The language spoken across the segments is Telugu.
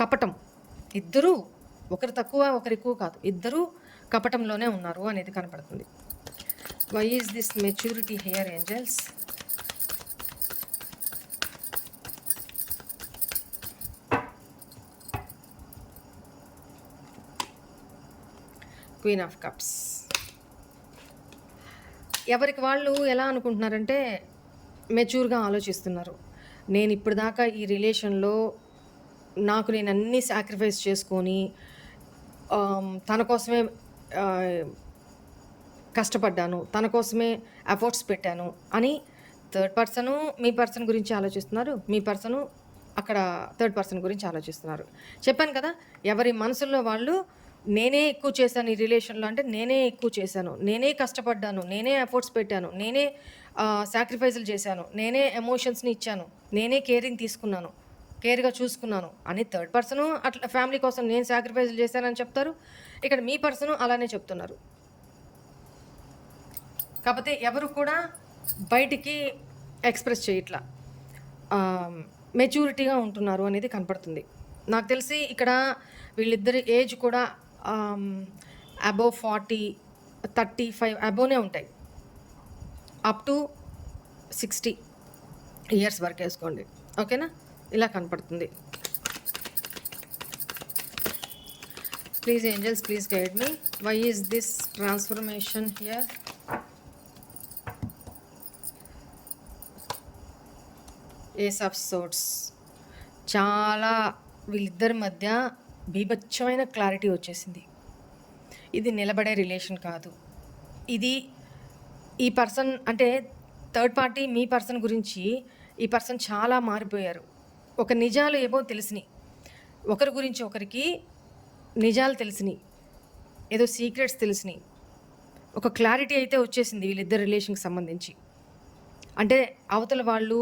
కపటం. ఇద్దరూ ఒకరు తక్కువ ఒకరు ఎక్కువ కాదు. ఇద్దరూ కపటంలోనే ఉన్నారు అనేది కనపడుతుంది. Why is this maturity here angels queen of cups ఎవరికి వాళ్ళు ఎలా అనుకుంటున్నారంటే మెచ్యూర్గా ఆలోచిస్తున్నారు. నేను ఇప్పటిదాకా ఈ రిలేషన్లో నాకు నేను అన్నీ సాక్రిఫైస్ చేసుకొని um, తన కోసమే కష్టపడ్డాను తన కోసమే ఎఫర్ట్స్ పెట్టాను అని థర్డ్ పర్సను మీ పర్సన్ గురించి ఆలోచిస్తున్నారు. మీ పర్సను అక్కడ థర్డ్ పర్సన్ గురించి ఆలోచిస్తున్నారు. చెప్పాను కదా ఎవరి మనసుల్లో వాళ్ళు నేనే ఎక్కువ చేశాను ఈ రిలేషన్లో అంటే నేనే ఎక్కువ చేశాను. నేనే కష్టపడ్డాను నేనే ఎఫర్ట్స్ పెట్టాను నేనే సాక్రిఫైజులు చేశాను నేనే ఎమోషన్స్ని ఇచ్చాను నేనే కేరింగ్ తీసుకున్నాను. కేర్గా చూసుకున్నాను. అని థర్డ్ పర్సను అట్లా ఫ్యామిలీ కోసం నేను సాక్రిఫైస్ చేశానని చెప్తారు. ఇక్కడ మీ పర్సను అలానే చెప్తున్నారు. కాకపోతే ఎవరు కూడా బయటికి ఎక్స్ప్రెస్ చేయట్లా. మెచ్యూరిటీగా ఉంటున్నారు అనేది కనపడుతుంది. నాకు తెలిసి ఇక్కడ వీళ్ళిద్దరి ఏజ్ కూడా అబోవ్ ఫార్టీ థర్టీ ఫైవ్ అబోనే ఉంటాయి. అప్ టు సిక్స్టీ ఇయర్స్ వరకు వేసుకోండి. ఓకేనా ఇలా కనపడుతుంది. Please angels please guide me why is this transformation here ace of swords చాలా వీళ్ళిద్దరి మధ్య బీభత్సమైన క్లారిటీ వచ్చేసింది. ఇది నిలబడే రిలేషన్ కాదు. ఇది ఈ పర్సన్ అంటే థర్డ్ పార్టీ మీ పర్సన్ గురించి ఈ పర్సన్ చాలా మారిపోయారు. ఒక నిజాలు ఏవో తెలిసినాయి. ఒకరి గురించి ఒకరికి నిజాలు తెలిసినాయి. ఏదో సీక్రెట్స్ తెలిసినాయి. ఒక క్లారిటీ అయితే వచ్చేసింది వీళ్ళిద్దరు రిలేషన్కి సంబంధించి. అంటే అవతల వాళ్ళు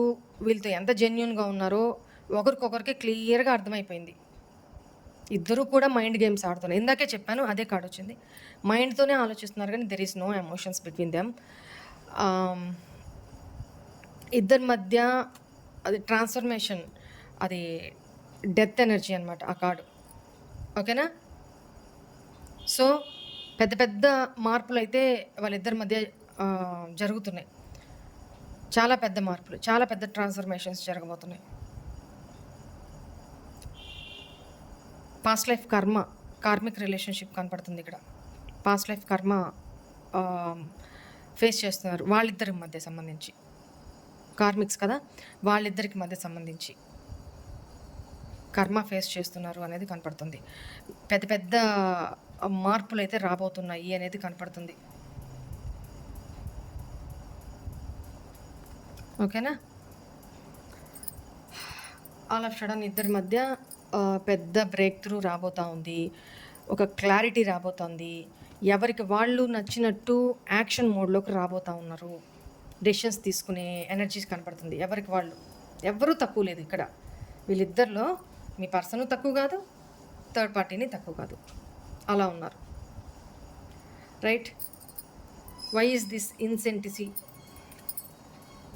వీళ్ళతో ఎంత జెన్యున్గా ఉన్నారో ఒకరికొకరికి క్లియర్గా అర్థమైపోయింది. ఇద్దరూ కూడా మైండ్ గేమ్స్ ఆడుతున్నారు. ఇందాకే చెప్పాను అదే కార్డ్ వచ్చింది. మైండ్తోనే ఆలోచిస్తున్నారు కానీ there is no emotions between them ఇద్దరి మధ్య అది ట్రాన్స్ఫర్మేషన్ అది డెత్ ఎనర్జీ అనమాట ఆ కార్డు. ఓకేనా? సో పెద్ద పెద్ద మార్పులు అయితే వాళ్ళిద్దరి మధ్య జరుగుతున్నాయి. చాలా పెద్ద మార్పులు చాలా పెద్ద ట్రాన్స్ఫర్మేషన్స్ జరగబోతున్నాయి. Past life karma karmic relationship కనపడుతుంది ఇక్కడ. పాస్ట్ లైఫ్ కర్మ ఫేస్ చేస్తున్నారు వాళ్ళిద్దరి మధ్య సంబంధించి. కార్మిక్స్ కదా? వాళ్ళిద్దరికి మధ్య సంబంధించి. కర్మ ఫేస్ చేస్తున్నారు అనేది కనపడుతుంది. పెద్ద పెద్ద మార్పులు అయితే రాబోతున్నాయి అనేది కనపడుతుంది. ఓకేనా? ఆల్ ఆఫ్ సడన్ ఇద్దరి మధ్య పెద్ద బ్రేక్ త్రూ రాబోతా ఉంది. ఒక క్లారిటీ రాబోతోంది. ఎవరికి వాళ్ళు నచ్చినట్టు యాక్షన్ మోడ్లోకి రాబోతా ఉన్నారు. డెసిషన్స్ తీసుకునే ఎనర్జీస్ కనపడుతుంది ఎవరికి వాళ్ళు. ఎవ్వరూ తక్కువ లేదు ఇక్కడ. వీళ్ళిద్దరిలో మీ పర్సన్ తక్కువ కాదు థర్డ్ పార్టీని తక్కువ కాదు. అలా ఉన్నారు. Right? Why is this insensity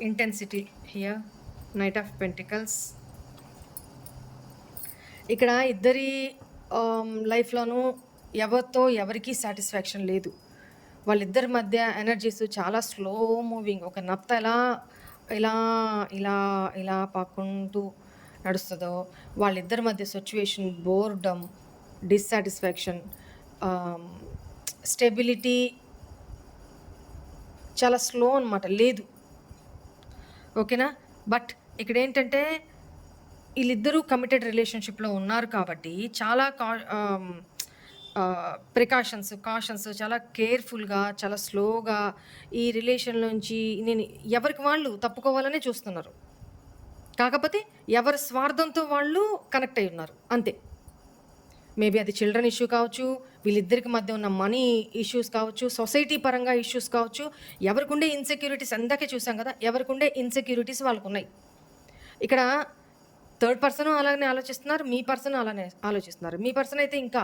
intensity here knight of pentacles ఇక్కడ ఇద్దరి um, లైఫ్లోనూ ఎవరితో ఎవరికీ సాటిస్ఫాక్షన్ లేదు. వాళ్ళిద్దరి మధ్య ఎనర్జీస్ చాలా స్లో మూవింగ్ ఒక నత్త ఎలా ఇలా ఇలా ఇలా పాకుంటూ నడుస్తుందో వాళ్ళిద్దరి మధ్య సిచ్యువేషన్ బోర్డమ్ డిస్సాటిస్ఫాక్షన్ స్టెబిలిటీ చాలా స్లో అనమాట లేదు. ఓకేనా? బట్ ఇక్కడ ఏంటంటే వీళ్ళిద్దరూ కమిటెడ్ రిలేషన్షిప్లో ఉన్నారు కాబట్టి చాలా కా ప్రికాషన్స్ కాషన్స్ చాలా కేర్ఫుల్గా చాలా స్లోగా ఈ రిలేషన్ నుంచి నేను ఎవరికి వాళ్ళు తప్పుకోవాలనే చూస్తున్నారు. కాకపోతే ఎవరి స్వార్థంతో వాళ్ళు కనెక్ట్ అయి ఉన్నారు. అంతే. మేబీ అది చిల్డ్రన్ ఇష్యూ కావచ్చు వీళ్ళిద్దరికి మధ్య ఉన్న మనీ ఇష్యూస్ కావచ్చు సొసైటీ పరంగా ఇష్యూస్ కావచ్చు ఎవరికి ఉండే ఇన్సెక్యూరిటీస్ అందాకే చూసాం కదా ఎవరికి ఉండే ఇన్సెక్యూరిటీస్ వాళ్ళకు ఉన్నాయి ఇక్కడ థర్డ్ పర్సన్ అలానే ఆలోచిస్తున్నారు మీ పర్సన్ అలానే ఆలోచిస్తున్నారు. మీ పర్సన్ అయితే ఇంకా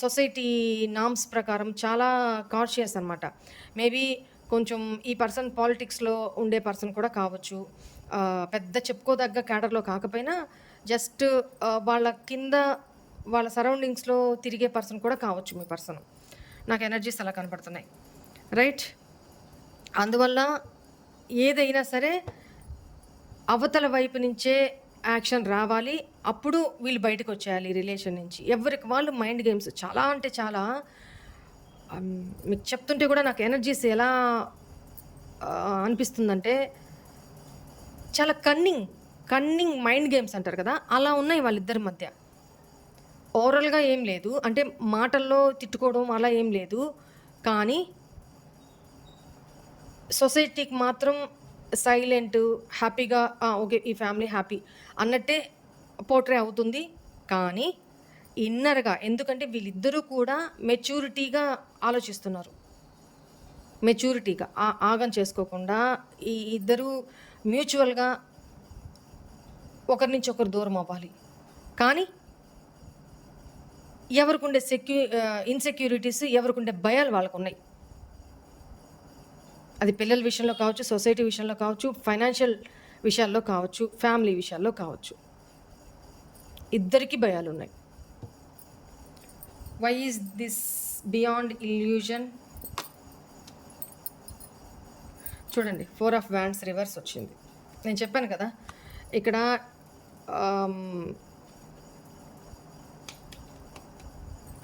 సొసైటీ నామ్స్ ప్రకారం చాలా కాన్షియస్ అనమాట మేబీ కొంచెం ఈ పర్సన్ పాలిటిక్స్లో ఉండే పర్సన్ కూడా కావచ్చు. పెద్ద చెప్పుకోదగ్గ క్యాడర్లో కాకపోయినా జస్ట్ వాళ్ళ కింద వాళ్ళ సరౌండింగ్స్లో తిరిగే పర్సన్ కూడా కావచ్చు మీ పర్సన్. నాకు ఎనర్జీస్ అలా కనపడుతున్నాయి. రైట్? అందువల్ల ఏదైనా సరే అవతల వైపు నుంచే యాక్షన్ రావాలి. అప్పుడు వీళ్ళు బయటకు వచ్చేయాలి రిలేషన్ నుంచి. ఎవరికి వాళ్ళు మైండ్ గేమ్స్ చాలా అంటే చాలా మీకు చెప్తుంటే కూడా నాకు ఎనర్జీస్ ఎలా అనిపిస్తుందంటే చాలా కన్నింగ్ కన్నింగ్ మైండ్ గేమ్స్ అంటారు కదా అలా ఉన్నాయి వాళ్ళిద్దరి మధ్య. ఓవరాల్గా ఏం లేదు అంటే మాటల్లో తిట్టుకోవడం అలా ఏం లేదు కానీ సొసైటీకి మాత్రం సైలెంట్ హ్యాపీగా ఓకే ఈ ఫ్యామిలీ హ్యాపీ అన్నట్టే పోర్ట్రే అవుతుంది. కానీ ఇన్నర్గా ఎందుకంటే వీళ్ళిద్దరూ కూడా మెచ్యూరిటీగా ఆలోచిస్తున్నారు. మెచ్యూరిటీగా ఆగం చేసుకోకుండా ఈ ఇద్దరు మ్యూచువల్గా ఒకరి నుంచి ఒకరు దూరం అవ్వాలి. కానీ ఎవరికుండే సెక్యూ ఇన్సెక్యూరిటీస్ ఎవరికి ఉండే భయాలు వాళ్ళకు ఉన్నాయి అది పిల్లల విషయంలో కావచ్చు సొసైటీ విషయంలో కావచ్చు ఫైనాన్షియల్ విషయాల్లో కావచ్చు ఫ్యామిలీ విషయాల్లో కావచ్చు. ఇద్దరికి భయాలు ఉన్నాయి why is this beyond illusion చూడండి ఫోర్ ఆఫ్ వ్యాండ్స్ రివర్స్ వచ్చింది. నేను చెప్పాను కదా ఇక్కడ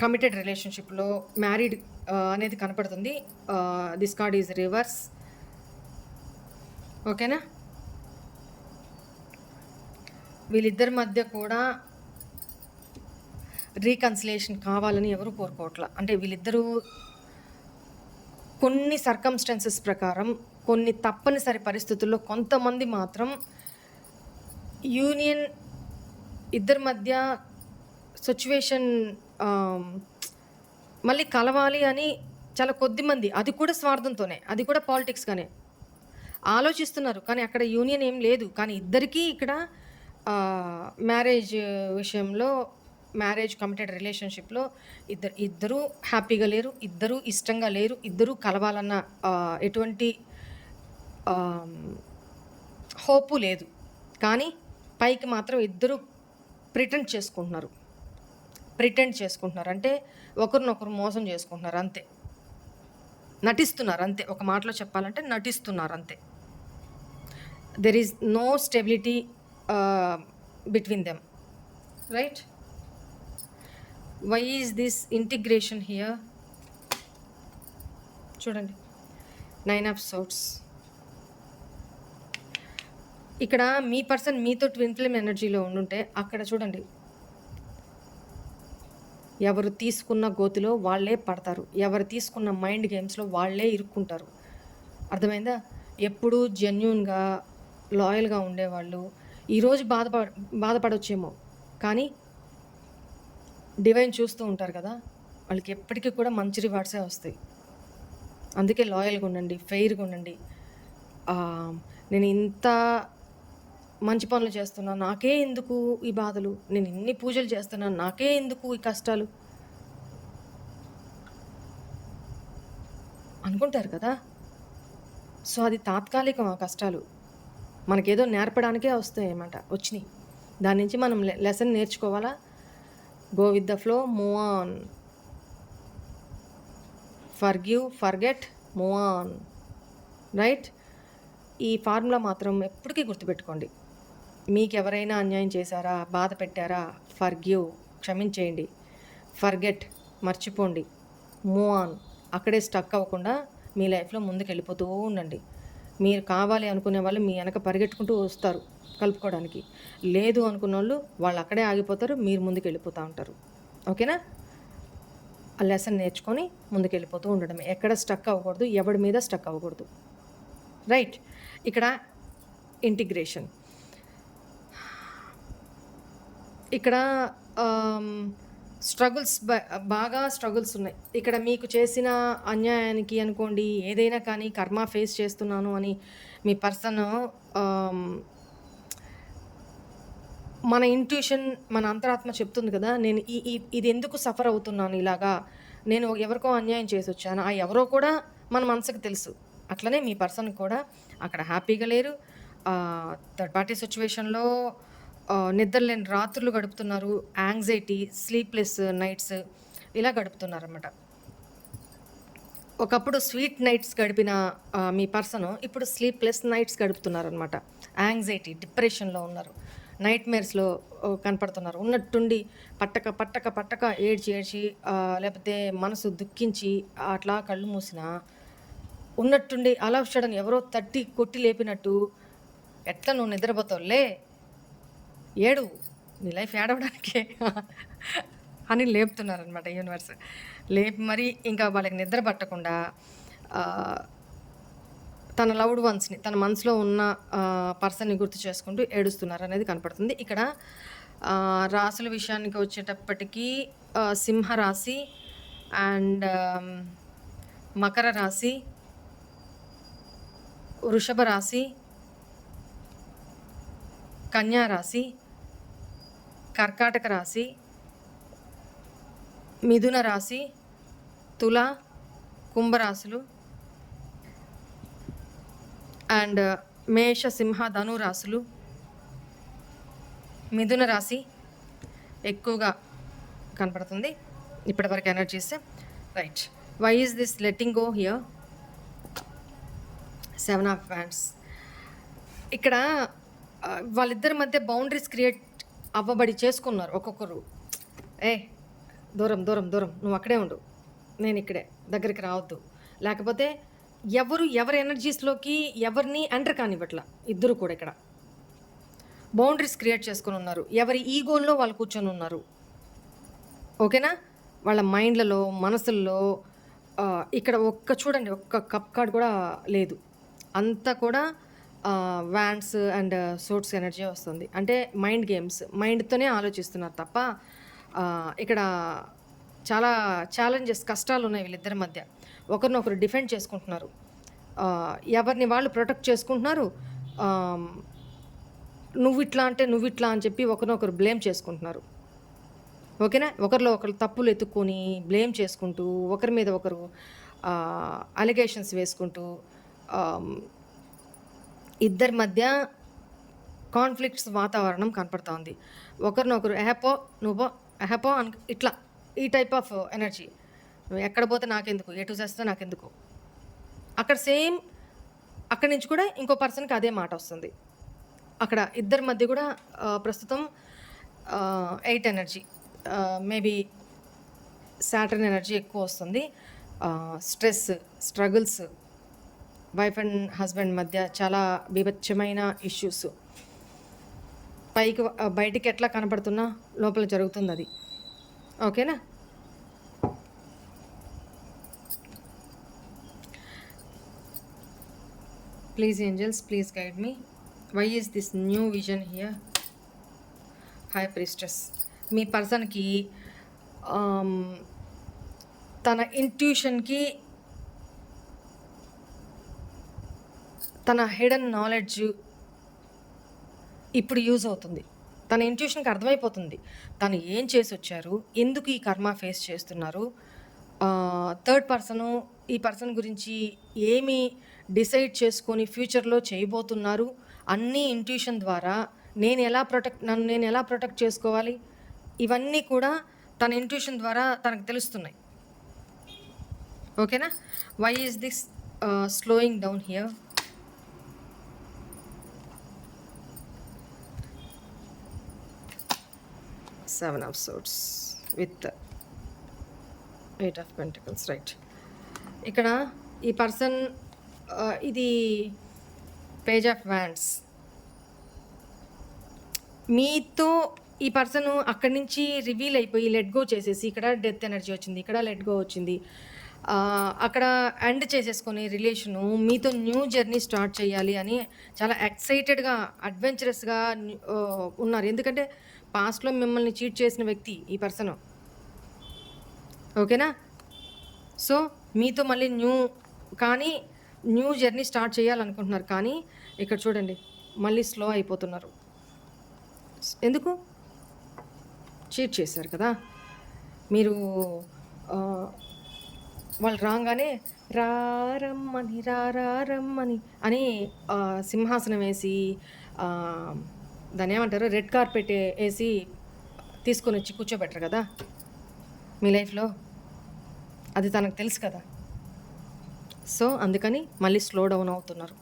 కమిటెడ్ రిలేషన్షిప్లో మ్యారీడ్ అనేది కనపడుతుంది. దిస్ కార్డ్ ఈజ్ రివర్స్ ఓకేనా? వీళ్ళిద్దరి మధ్య కూడా రీకన్సిలేషన్ కావాలని ఎవరు కోరుకోవట్లా? అంటే వీళ్ళిద్దరూ కొన్ని సర్కమ్స్టెన్సెస్ ప్రకారం కొన్ని తప్పనిసరి పరిస్థితుల్లో కొంతమంది మాత్రం యూనియన్ ఇద్దరి మధ్య సిచ్యువేషన్ మళ్ళీ కలవాలి అని చాలా కొద్ది మంది అది కూడా స్వార్థంతోనే అది కూడా పాలిటిక్స్గానే ఆలోచిస్తున్నారు. కానీ అక్కడ యూనియన్ ఏం లేదు. కానీ ఇద్దరికీ ఇక్కడ మ్యారేజ్ విషయంలో మ్యారేజ్ కమిటెడ్ రిలేషన్షిప్లో ఇద్దరు ఇద్దరూ హ్యాపీగా లేరు ఇద్దరూ ఇష్టంగా లేరు ఇద్దరూ కలవాలన్న ఎటువంటి హోపు లేదు. కానీ పైకి మాత్రం ఇద్దరు ప్రిటెండ్ చేసుకుంటున్నారు. ప్రిటెండ్ చేసుకుంటున్నారు. అంటే ఒకరినొకరు మోసం చేసుకుంటున్నారు. అంతే. నటిస్తున్నారు. అంతే. ఒక మాటలో చెప్పాలంటే నటిస్తున్నారు. అంతే. There is no stability between them right why is this integration here చూడండి. నైన్ ఆఫ్ సౌట్స్ ఇక్కడ మీ పర్సన్ మీతో ట్విన్ ఫ్లేమ్ ఎనర్జీలో ఉండుంటే అక్కడ చూడండి. ఎవరు తీసుకున్న గోతిలో వాళ్ళే పడతారు. ఎవరు తీసుకున్న మైండ్ గేమ్స్లో వాళ్ళే ఇరుక్కుంటారు. అర్థమైందా? ఎప్పుడూ జెన్యున్గా లాయల్గా ఉండేవాళ్ళు. ఈరోజు బాధపడ బాధపడొచ్చేమో. కానీ డివైన్ చూస్తూ ఉంటారు కదా? వాళ్ళకి ఎప్పటికీ కూడా మంచి రివార్డ్సే వస్తాయి. అందుకే లాయల్గా ఉండండి ఫెయిర్గా ఉండండి. నేను ఇంత మంచి పనులు చేస్తున్నా నాకే ఎందుకు ఈ బాధలు? నేను ఇన్ని పూజలు చేస్తున్నా నాకే ఎందుకు ఈ కష్టాలు? అనుకుంటారు కదా? సో అది తాత్కాలికం ఆ కష్టాలు. మనకేదో నేర్పడానికే వస్తాయి అన్నమాట వచ్చినాయి. దాని నుంచి మనం లెసన్ నేర్చుకోవాలా? Go with the flow move on forgive forget move on right ఈ ఫార్ములా మాత్రం ఎప్పటికీ గుర్తుపెట్టుకోండి. మీకు ఎవరైనా అన్యాయం చేశారా బాధ పెట్టారా ఫర్గ్యూ క్షమించేయండి. ఫర్గెట్ మర్చిపోండి. Move on. అక్కడే స్టక్ అవ్వకుండా మీ లైఫ్లో ముందుకు వెళ్ళిపోతూ ఉండండి. మీరు కావాలి అనుకునే వాళ్ళు మీ వెనక పరిగెట్టుకుంటూ వస్తారు కలుపుకోవడానికి. లేదు అనుకున్న వాళ్ళు వాళ్ళు అక్కడే ఆగిపోతారు మీరు ముందుకు వెళ్ళిపోతూ ఉంటారు. ఓకేనా? ఆ లెసన్ నేర్చుకొని ముందుకు వెళ్ళిపోతూ ఎక్కడ స్టక్ అవ్వకూడదు ఎవడి మీద స్టక్ అవ్వకూడదు. రైట్. ఇక్కడ ఇంటిగ్రేషన్. ఇక్కడ స్ట్రగుల్స్ బాగా స్ట్రగుల్స్ ఉన్నాయి. ఇక్కడ మీకు చేసిన అన్యాయానికి అనుకోండి ఏదైనా కానీ కర్మ ఫేస్ చేస్తున్నాను అని మీ పర్సన్ మన ఇంట్యూషన్ మన అంతరాత్మ చెప్తుంది కదా నేను ఈ ఇది ఎందుకు సఫర్ అవుతున్నాను ఇలాగా నేను ఎవరికో అన్యాయం చేసి వచ్చాను ఆ ఎవరో కూడా మన మనసుకు తెలుసు. అట్లనే మీ పర్సన్ కూడా అక్కడ హ్యాపీగా లేరు. థర్డ్ పార్టీ సిచ్యువేషన్లో నిద్రలేని రాత్రులు గడుపుతున్నారు. యాంగ్జైటీ స్లీప్లెస్ నైట్స్ ఇలా గడుపుతున్నారన్నమాట. ఒకప్పుడు స్వీట్ నైట్స్ గడిపిన మీ పర్సన్ ఇప్పుడు స్లీప్లెస్ నైట్స్ గడుపుతున్నారనమాట యాంగ్జైటీ డిప్రెషన్లో ఉన్నారు. నైట్ మేర్స్లో కనపడుతున్నారు. ఉన్నట్టుండి పట్టక పట్టక పట్టక ఏడ్చి ఏడ్చి లేకపోతే మనసు దుఃఖించి అట్లా కళ్ళు మూసిన ఉన్నట్టుండి అలా సడన్ ఎవరో తట్టి కొట్టి లేపినట్టు ఎట్లా నువ్వు నిద్రపోతావులే? ఏడు. నీ లైఫ్ ఏడవడానికే. అని లేపుతున్నారనమాట యూనివర్స్. లేపి మరి ఇంకా వాళ్ళకి నిద్ర పట్టకుండా తన లవ్డ్ వన్స్ని తన మనసులో ఉన్న పర్సన్ని గుర్తు చేసుకుంటూ ఏడుస్తున్నారు అనేది కనపడుతుంది. ఇక్కడ రాసుల విషయానికి వచ్చేటప్పటికీ సింహ రాశి అండ్ మకర రాశి వృషభ రాశి కన్యా రాశి కర్కాటక రాశి మిథున రాశి తుల కుంభరాశులు అండ్ మేష సింహ ధను రాశులు. మిథున రాశి ఎక్కువగా కనపడుతుంది. ఇప్పటివరకు energies right. Why is this letting go here seven of wands ఇక్కడ వాళ్ళిద్దరి మధ్య బౌండరీస్ క్రియేట్ అవ్వబడి చేసుకున్నారు ఒక్కొక్కరు. ఏ దూరం దూరం దూరం నువ్వు అక్కడే ఉండు. నేను ఇక్కడే దగ్గరికి రావద్దు. లేకపోతే ఎవరు ఎవరి ఎనర్జీస్లోకి ఎవరిని ఎంటర్ కానివ్వట్ల. ఇద్దరు కూడా ఇక్కడ. బౌండరీస్ క్రియేట్ చేసుకుని ఉన్నారు. ఎవరి ఈగోల్లో వాళ్ళు కూర్చొని ఉన్నారు. ఓకేనా? వాళ్ళ మైండ్లలో మనసుల్లో ఇక్కడ ఒక్క చూడండి ఒక్క కప్ కార్డ్ కూడా లేదు. అంతా కూడా వ్యాన్స్ అండ్ సోట్స్ ఎనర్జీ వస్తుంది. అంటే మైండ్ గేమ్స్ మైండ్తోనే ఆలోచిస్తున్నారు తప్ప ఇక్కడ చాలా ఛాలెంజెస్ కష్టాలు ఉన్నాయి వీళ్ళిద్దరి మధ్య. ఒకరినొకరు డిఫెండ్ చేసుకుంటున్నారు. ఎవరిని వాళ్ళు ప్రొటెక్ట్ చేసుకుంటున్నారు? నువ్వు ఇట్లా అంటే నువ్వు ఇట్లా అని చెప్పి ఒకరినొకరు బ్లేమ్ చేసుకుంటున్నారు. ఓకేనా? ఒకరిలో ఒకరు తప్పులు ఎత్తుక్కొని బ్లేమ్ చేసుకుంటూ ఒకరి మీద ఒకరు అలిగేషన్స్ వేసుకుంటూ ఇద్దరి మధ్య కాన్ఫ్లిక్ట్స్ వాతావరణం కనపడుతోంది. ఒకరినొకరు ఎహపో నువ్వో ఎహపో అని ఇట్లా ఈ టైప్ ఆఫ్ ఎనర్జీ. నువ్వు ఎక్కడ పోతే నాకెందుకు? ఎటు చేస్తే నాకెందుకు? అక్కడ సేమ్ అక్కడి నుంచి కూడా ఇంకో పర్సన్కి అదే మాట వస్తుంది. అక్కడ ఇద్దరి మధ్య కూడా ప్రస్తుతం eight energy. Maybe Saturn energy ఎక్కువ వస్తుంది. Stress struggles wife and husband మధ్య చాలా బీభత్సమైన ఇష్యూస్ పైకి బయటికి ఎట్లా కనపడుతున్నా లోపల జరుగుతుంది అది. ఓకేనా? Please angels please guide me why is this new vision here high priestess మీ పర్సన్కి తన ఇంట్యూషన్కి తన హిడెన్ నాలెడ్జ్ ఇప్పుడు యూజ్ అవుతుంది. తన ఇంట్యూషన్కి అర్థమైపోతుంది. తను ఏం చేసి వచ్చారు? ఎందుకు ఈ కర్మ ఫేస్ చేస్తున్నారు? థర్డ్ పర్సను ఈ పర్సన్ గురించి ఏమి డిసైడ్ చేసుకొని ఫ్యూచర్లో చేయబోతున్నారు? అన్నీ ఇంట్యూషన్ ద్వారా నేను ఎలా ప్రొటెక్ట్ నన్ను నేను ఎలా ప్రొటెక్ట్ చేసుకోవాలి? ఇవన్నీ కూడా తన ఇంట్యూషన్ ద్వారా తనకు తెలుస్తున్నాయి. ఓకేనా why is this slowing down here seven of swords with eight of pentacles right ఇక్కడ ఈ పర్సన్ ఇది పేజ్ ఆఫ్ వ్యాండ్స్ మీతో ఈ పర్సన్ అక్కడి నుంచి రివీల్ అయిపోయి లెట్ గో చేసేసి ఇక్కడ డెత్ ఎనర్జీ వచ్చింది ఇక్కడ లెట్ గో వచ్చింది. అక్కడ ఎండ్ చేసేసుకునే రిలేషను మీతో న్యూ జర్నీ స్టార్ట్ చేయాలి అని చాలా ఎక్సైటెడ్గా అడ్వెంచరస్గా ఉన్నారు. ఎందుకంటే పాస్ట్లో మిమ్మల్ని చీట్ చేసిన వ్యక్తి ఈ పర్సన్. ఓకేనా? సో మీతో మళ్ళీ న్యూ కానీ న్యూ జర్నీ స్టార్ట్ చేయాలనుకుంటున్నారు కానీ ఇక్కడ చూడండి మళ్ళీ స్లో అయిపోతున్నారు. ఎందుకు? చీట్ చేశారు కదా. మీరు వాళ్ళు రాగానే రారమ్మని రారమ్మని అని సింహాసనం వేసి దాని దాన్ని ఏమంటారు? రెడ్ కార్పెట్ వేసి తీసుకొని వచ్చి కూర్చోబెట్టరు కదా? మీ లైఫ్లో అది తనకు తెలుసు కదా? సో అందుకని మళ్ళీ స్లో డౌన్ అవుతున్నారు.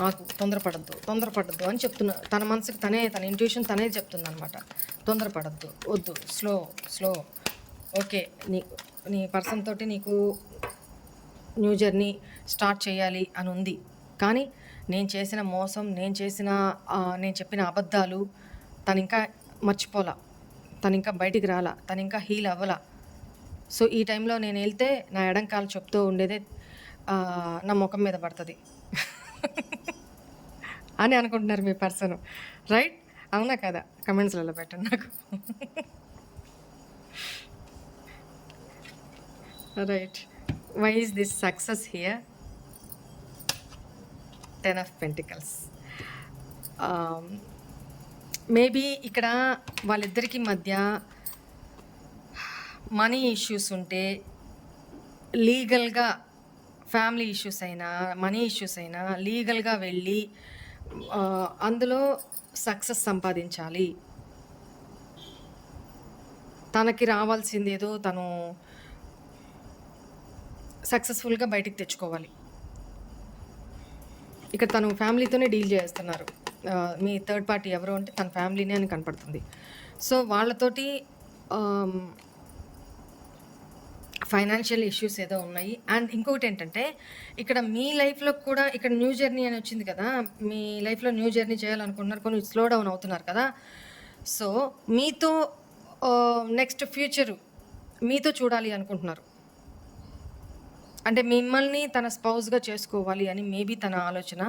నాకు తొందరపడద్దు తొందరపడద్దు అని చెప్తున్నా. తన మనసుకి తనే తన ఇంట్యూషన్ తనే చెప్తుంది అనమాట తొందరపడద్దు వద్దు స్లో స్లో ఓకే నీ నీ పర్సన్ తోటి నీకు న్యూ జర్నీ స్టార్ట్ చేయాలి అని ఉంది కానీ నేను చేసిన మోసం నేను చేసిన నేను చెప్పిన అబద్ధాలు తను ఇంకా మర్చిపోలా తను ఇంకా బయటికి రాలా తను ఇంకా హీల్ అవ్వలా. సో ఈ టైంలో నేను వెళ్తే నా ఎడంకాలు చెప్తూ ఉండేదే నా ముఖం మీద పడుతుంది. అని అనుకుంటున్నారు మీ పర్సన్. రైట్? అవునా కదా? కమెంట్స్లలో పెట్టండి నాకు. Right. Why is this success here ten of pentacles maybe ఇక్కడ వాళ్ళిద్దరికి మధ్య మనీ ఇష్యూస్ ఉంటే లీగల్గా ఫ్యామిలీ ఇష్యూస్ అయినా మనీ ఇష్యూస్ అయినా లీగల్గా వెళ్ళి అందులో సక్సెస్ సంపాదించాలి. తనకి రావాల్సింది ఏదో తను సక్సెస్ఫుల్గా బయటికి తెచ్చుకోవాలి. ఇక్కడ తను ఫ్యామిలీతోనే డీల్ చేస్తున్నారు. మీ థర్డ్ పార్టీ ఎవరు అంటే తన ఫ్యామిలీనే అని కనపడుతుంది. సో వాళ్ళతోటి ఫైనాన్షియల్ ఇష్యూస్ ఏదో ఉన్నాయి. అండ్ ఇంకొకటి ఏంటంటే ఇక్కడ మీ లైఫ్లో కూడా ఇక్కడ న్యూ జర్నీ అని వచ్చింది కదా మీ లైఫ్లో న్యూ జర్నీ చేయాలనుకుంటున్నారు కొన్ని స్లో డౌన్ అవుతున్నారు కదా. సో మీతో నెక్స్ట్ ఫ్యూచరు మీతో చూడాలి అనుకుంటున్నారు. అంటే మిమ్మల్ని తన స్పౌస్గా చేసుకోవాలి అని మేబీ తన ఆలోచన.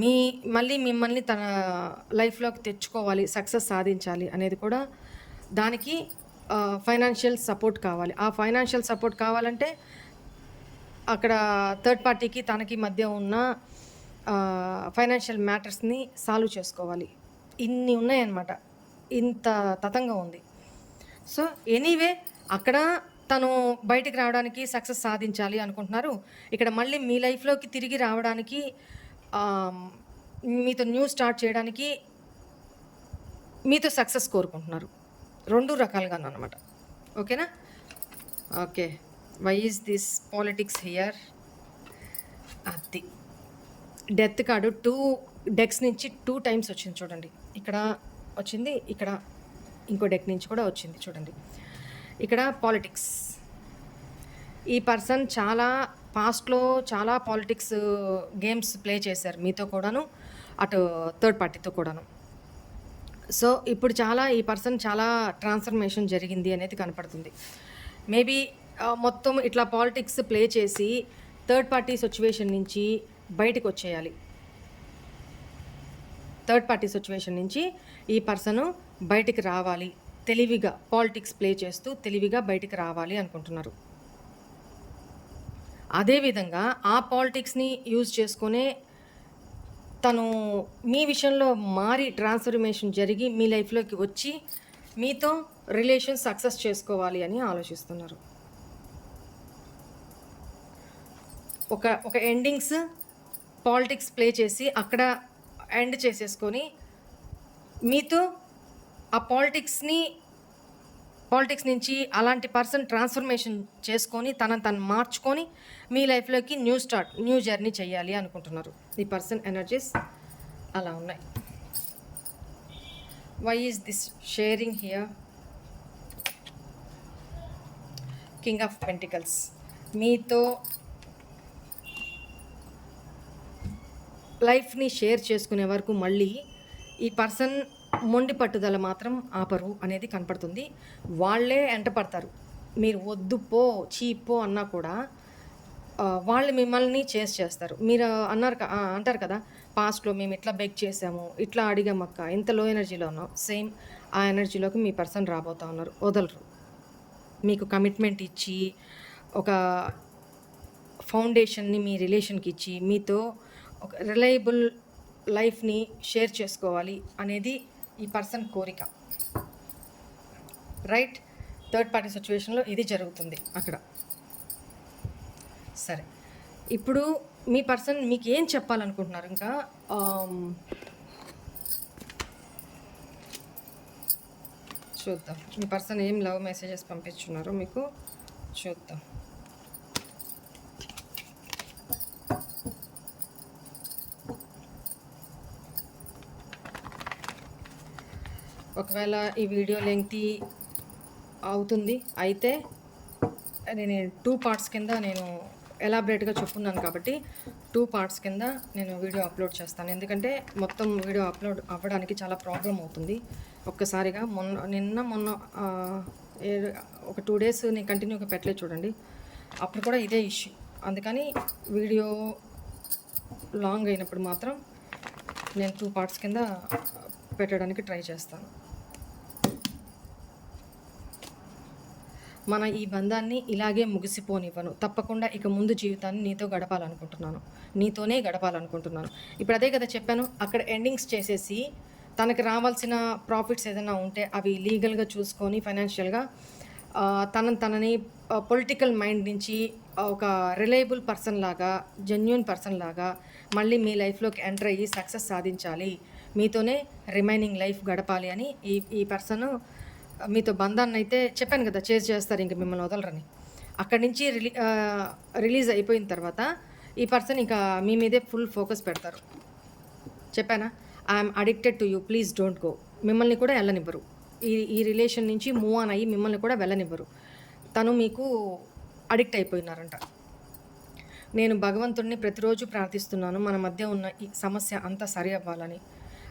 మీ మళ్ళీ మిమ్మల్ని తన లైఫ్లోకి తెచ్చుకోవాలి సక్సెస్ సాధించాలి అనేది కూడా దానికి ఫైనాన్షియల్ సపోర్ట్ కావాలి. ఆ ఫైనాన్షియల్ సపోర్ట్ కావాలంటే అక్కడ థర్డ్ పార్టీకి తనకి మధ్య ఉన్న ఫైనాన్షియల్ మ్యాటర్స్ని సాల్వ్ చేసుకోవాలి. ఇన్ని ఉన్నాయన్నమాట. ఇంత తతంగా ఉంది. సో ఎనీవే అక్కడ తను బయటికి రావడానికి సక్సెస్ సాధించాలి అనుకుంటున్నారు. ఇక్కడ మళ్ళీ మీ లైఫ్లోకి తిరిగి రావడానికి మీతో న్యూ స్టార్ట్ చేయడానికి మీతో సక్సెస్ కోరుకుంటున్నారు. రెండు రకాలుగా అనమాట ఓకేనా? Okay. Why is this politics here అది. డెత్ కార్డు టూ డెక్స్ నుంచి టూ టైమ్స్ వచ్చింది చూడండి. ఇక్కడ వచ్చింది ఇక్కడ ఇంకో డెక్ నుంచి కూడా వచ్చింది చూడండి. ఇక్కడ పాలిటిక్స్ ఈ పర్సన్ చాలా పాస్ట్లో చాలా పాలిటిక్స్ గేమ్స్ ప్లే చేశారు. మీతో కూడాను అటు థర్డ్ పార్టీతో కూడాను. సో ఇప్పుడు చాలా ఈ పర్సన్ చాలా ట్రాన్స్ఫర్మేషన్ జరిగింది అనేది కనపడుతుంది. మేబీ uh, మొత్తం ఇట్లా పాలిటిక్స్ ప్లే చేసి థర్డ్ పార్టీ సిచ్యువేషన్ నుంచి బయటకు వచ్చేయాలి. థర్డ్ పార్టీ సిచ్యువేషన్ నుంచి ఈ పర్సన్ బయటికి రావాలి. తెలివిగా పాలిటిక్స్ ప్లే చేస్తూ తెలివిగా బయటికి రావాలి అనుకుంటున్నారు. అదేవిధంగా ఆ పాలిటిక్స్ని యూజ్ చేసుకునే తను మీ విషయంలో మారి ట్రాన్స్ఫర్మేషన్ జరిగి మీ లైఫ్లోకి వచ్చి మీతో రిలేషన్ సక్సెస్ చేసుకోవాలి అని ఆలోచిస్తున్నారు. ఒక ఒక ఎండింగ్స్ పాలిటిక్స్ ప్లే చేసి అక్కడ ఎండ్ చేసేసుకొని మీతో ఆ పాలిటిక్స్ని పాలిటిక్స్ నుంచి అలాంటి పర్సన్ ట్రాన్స్ఫర్మేషన్ చేసుకొని తనను తను మార్చుకొని మీ లైఫ్లోకి న్యూ స్టార్ట్ న్యూ జర్నీ చేయాలి అనుకుంటున్నారు. ఈ పర్సన్ ఎనర్జీస్ అలా ఉన్నాయి. Why is this sharing here king of pentacles మీతో లైఫ్ని షేర్ చేసుకునే వరకు మళ్ళీ ఈ పర్సన్ మొండి పట్టుదల మాత్రం ఆపరు అనేది కనపడుతుంది. వాళ్ళే ఎంట పడతారు. మీరు వద్దు పో చీపో అన్నా కూడా వాళ్ళు మిమ్మల్ని చేసి చేస్తారు. మీరు అన్నారు అంటారు కదా పాస్ట్లో మేము ఇట్లా బెక్ చేసాము ఇట్లా అడిగాం అక్క ఇంత లో ఎనర్జీలో ఉన్నాం సేమ్ ఆ ఎనర్జీలోకి మీ పర్సన్ రాబోతా ఉన్నారు వదలరు. మీకు కమిట్మెంట్ ఇచ్చి ఒక ఫౌండేషన్ని మీ రిలేషన్కి ఇచ్చి మీతో ఒక రిలయబుల్ లైఫ్ని షేర్ చేసుకోవాలి అనేది ఈ పర్సన్ కోరిక. రైట్ థర్డ్ పార్టీ సిచ్యువేషన్లో ఇది జరుగుతుంది అక్కడ. సరే. ఇప్పుడు మీ పర్సన్ మీకు ఏం చెప్పాలనుకుంటున్నారు ఇంకా? చూద్దాం. మీ పర్సన్ ఏం లవ్ మెసేజెస్ పంపించున్నారో మీకు చూద్దాం. ఒకవేళ ఈ వీడియో లెంగ్తీ అవుతుంది అయితే నేను టూ పార్ట్స్ కింద నేను ఎలాబరేట్గా చెప్పున్నాను కాబట్టి టూ పార్ట్స్ కింద నేను వీడియో అప్లోడ్ చేస్తాను. ఎందుకంటే మొత్తం వీడియో అప్లోడ్ అవ్వడానికి చాలా ప్రాబ్లం అవుతుంది. ఒక్కసారిగా మొన్న నిన్న మొన్న ఏ- ఒక టూ డేస్ నేను కంటిన్యూగా పెట్టలేదు చూడండి. అప్పుడు కూడా ఇదే ఇష్యూ అందుకని వీడియో లాంగ్ అయినప్పుడు మాత్రం నేను టూ పార్ట్స్ కింద పెట్టడానికి ట్రై చేస్తాను. మన ఈ బంధాన్ని ఇలాగే ముగిసిపోనివ్వను. తప్పకుండా ఇక ముందు జీవితాన్ని నీతో గడపాలనుకుంటున్నాను. నీతోనే గడపాలనుకుంటున్నాను. ఇప్పుడు అదే కదా చెప్పాను అక్కడ ఎండింగ్స్ చేసేసి తనకి రావాల్సిన ప్రాఫిట్స్ ఏదైనా ఉంటే అవి లీగల్గా చూసుకొని ఫైనాన్షియల్గా తనని తనని పొలిటికల్ మైండ్ నుంచి ఒక రిలయబుల్ పర్సన్ లాగా జెన్యున్ పర్సన్ లాగా మళ్ళీ మీ లైఫ్లోకి ఎంటర్ అయ్యి సక్సెస్ సాధించాలి. మీతోనే రిమైనింగ్ లైఫ్ గడపాలి అని ఈ ఈ పర్సన్ మీతో బంధాన్ని అయితే చెప్పాను కదా చేజ్ చేస్తారు ఇంక మిమ్మల్ని వదలరని. అక్కడి నుంచి రిలీ రిలీజ్ అయిపోయిన తర్వాత ఈ పర్సన్ ఇంకా మీ మీదే ఫుల్ ఫోకస్ పెడతారు. చెప్పానా? I'm addicted to you please don't go. మిమ్మల్ని కూడా వెళ్ళనివ్వరు. ఈ ఈ రిలేషన్ నుంచి మూవ్ ఆన్ అయ్యి మిమ్మల్ని కూడా వెళ్ళనివ్వరు. తను మీకు అడిక్ట్ అయిపోయినారంట. నేను భగవంతుడిని ప్రతిరోజు ప్రార్థిస్తున్నాను మన మధ్య ఉన్న ఈ సమస్య అంతా సరి అవ్వాలని.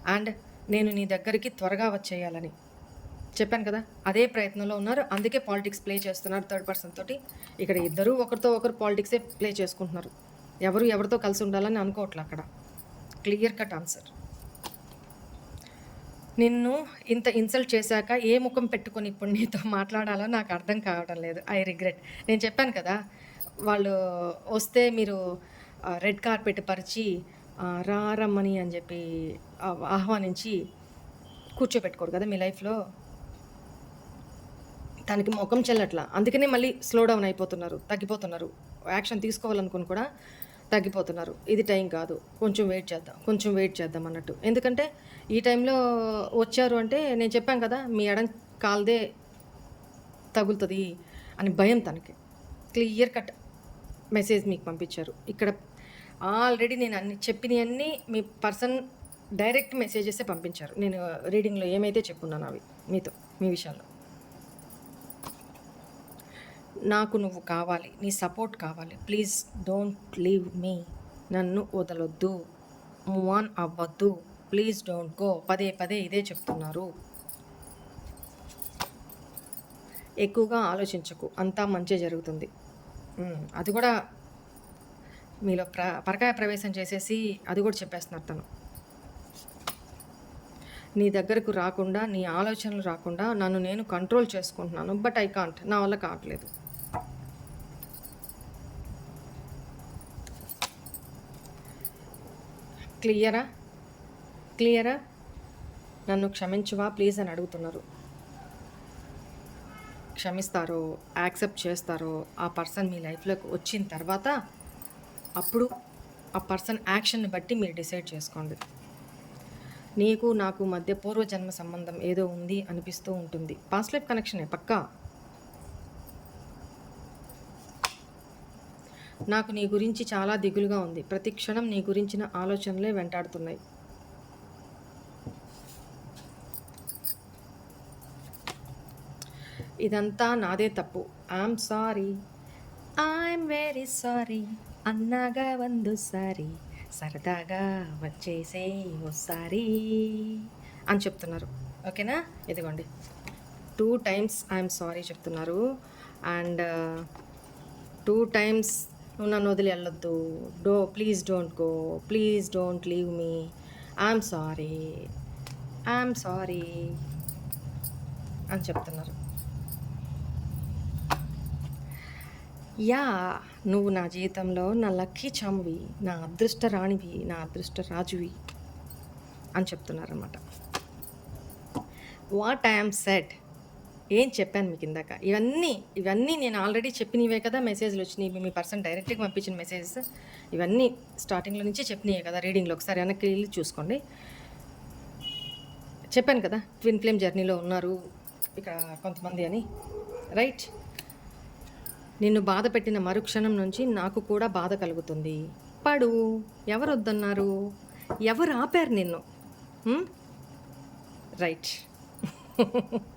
అండ్ నేను నీ దగ్గరికి త్వరగా వచ్చేయాలని. చెప్పాను కదా అదే ప్రయత్నంలో ఉన్నారు. అందుకే పాలిటిక్స్ ప్లే చేస్తున్నారు థర్డ్ పర్సన్ తోటి. ఇక్కడ ఇద్దరు ఒకరితో ఒకరు పాలిటిక్సే ప్లే చేసుకుంటున్నారు. ఎవరు ఎవరితో కలిసి ఉండాలని అనుకోవట్లే అక్కడ. Clear cut answer. నిన్ను ఇంత ఇన్సల్ట్ చేశాక ఏ ముఖం పెట్టుకొని ఇప్పుడు నీతో మాట్లాడాలో నాకు అర్థం కావడం లేదు. I regret. నేను చెప్పాను కదా వాళ్ళు వస్తే మీరు రెడ్ కార్పెట్ పరిచి రారమ్మని రా అని చెప్పి ఆహ్వానించి కూర్చోబెట్టుకోరు కదా మీ లైఫ్లో. తనకి ముఖం చెల్లట్ల. అందుకనే మళ్ళీ స్లో డౌన్ అయిపోతున్నారు తగ్గిపోతున్నారు. యాక్షన్ తీసుకోవాలనుకుని కూడా తగ్గిపోతున్నారు. ఇది టైం కాదు. కొంచెం వెయిట్ చేద్దాం కొంచెం వెయిట్ చేద్దాం అన్నట్టు. ఎందుకంటే ఈ టైంలో వచ్చారు అంటే నేను చెప్పాను కదా మీ ఎడం కాల్దే తగులుతుంది అని భయం తనకి. క్లియర్ కట్ మెసేజ్ మీకు పంపించారు. ఇక్కడ ఆల్రెడీ నేను అన్ని చెప్పినవన్నీ మీ పర్సన్ డైరెక్ట్ మెసేజెసే పంపించారు. నేను రీడింగ్లో ఏమైతే చెప్పున్నాను అవి మీతో మీ విషయాల్లో నాకు నువ్వు కావాలి నీ సపోర్ట్ కావాలి. ప్లీజ్ డోంట్ లీవ్ మీ నన్ను వదలొద్దు. మూవ్ ఆన్ అవ్వద్దు. ప్లీజ్ డోంట్ గో పదే పదే ఇదే చెప్తున్నారు. ఎక్కువగా ఆలోచించకు. అంతా మంచి జరుగుతుంది. అది కూడా మీలో ప్ర పరకాయ ప్రవేశం చేసేసి అది కూడా చెప్పేస్తున్నారు తను. నీ దగ్గరకు రాకుండా నీ ఆలోచనలు రాకుండా నన్ను నేను కంట్రోల్ చేసుకుంటున్నాను బట్ ఐ కాంట్ నా వల్ల కావట్లేదు. క్లియరా? క్లియరా? నన్ను క్షమించువా? ప్లీజ్ అని అడుగుతున్నారు. క్షమిస్తారో? యాక్సెప్ట్ చేస్తారో? ఆ పర్సన్ మీ లైఫ్లోకి వచ్చిన తర్వాత అప్పుడు ఆ పర్సన్ యాక్షన్ని బట్టి మీరు డిసైడ్ చేసుకోండి. నీకు నాకు మధ్య పూర్వజన్మ సంబంధం ఏదో ఉంది అనిపిస్తూ ఉంటుంది. పాస్ట్ లైఫ్ కనెక్షనే పక్కా? నాకు నీ గురించి చాలా దిగులుగా ఉంది. ప్రతి క్షణం నీ గురించిన ఆలోచనలే వెంటాడుతున్నాయి. ఇదంతా నాదే తప్పు. I'm sorry I'm very sorry అన్నాగా వందు సారీ. సరదాగా వచ్చేసే ఒకసారి అని చెప్తున్నారు. ఓకేనా? ఇదిగోండి. టూ టైమ్స్ ఐఎమ్ సారీ చెప్తున్నారు. అండ్ టూ టైమ్స్ నువ్వు నన్ను వదిలి వెళ్ళొద్దు. Do please don't go. Please don't leave me. I'm sorry. I'm sorry అని చెప్తున్నారు. యా నువ్వు నా జీవితంలో నా లక్కీ చామువి నా అదృష్ట రాణివి నా అదృష్ట రాజువి అని చెప్తున్నారన్నమాట. వాట్ ఐఎమ్ సెట్ ఏం చెప్పాను మీకు ఇందాక? ఇవన్నీ ఇవన్నీ నేను ఆల్రెడీ చెప్పినవే కదా మెసేజ్లు వచ్చినాయి. మీ పర్సన్ డైరెక్ట్గా పంపించిన మెసేజెస్ ఇవన్నీ స్టార్టింగ్లో నుంచి చెప్పినాయే కదా రీడింగ్లో ఒకసారి వెనక్కి వెళ్ళి చూసుకోండి. చెప్పాను కదా ట్విన్ ఫ్లేమ్ జర్నీలో ఉన్నారు ఇక్కడ కొంతమంది అని. రైట్ నిన్ను బాధ పెట్టిన మరుక్షణం నుంచి నాకు కూడా బాధ కలుగుతుంది. పడు ఎవరు వద్దన్నారు ఎవరు ఆపారు నిన్ను? Right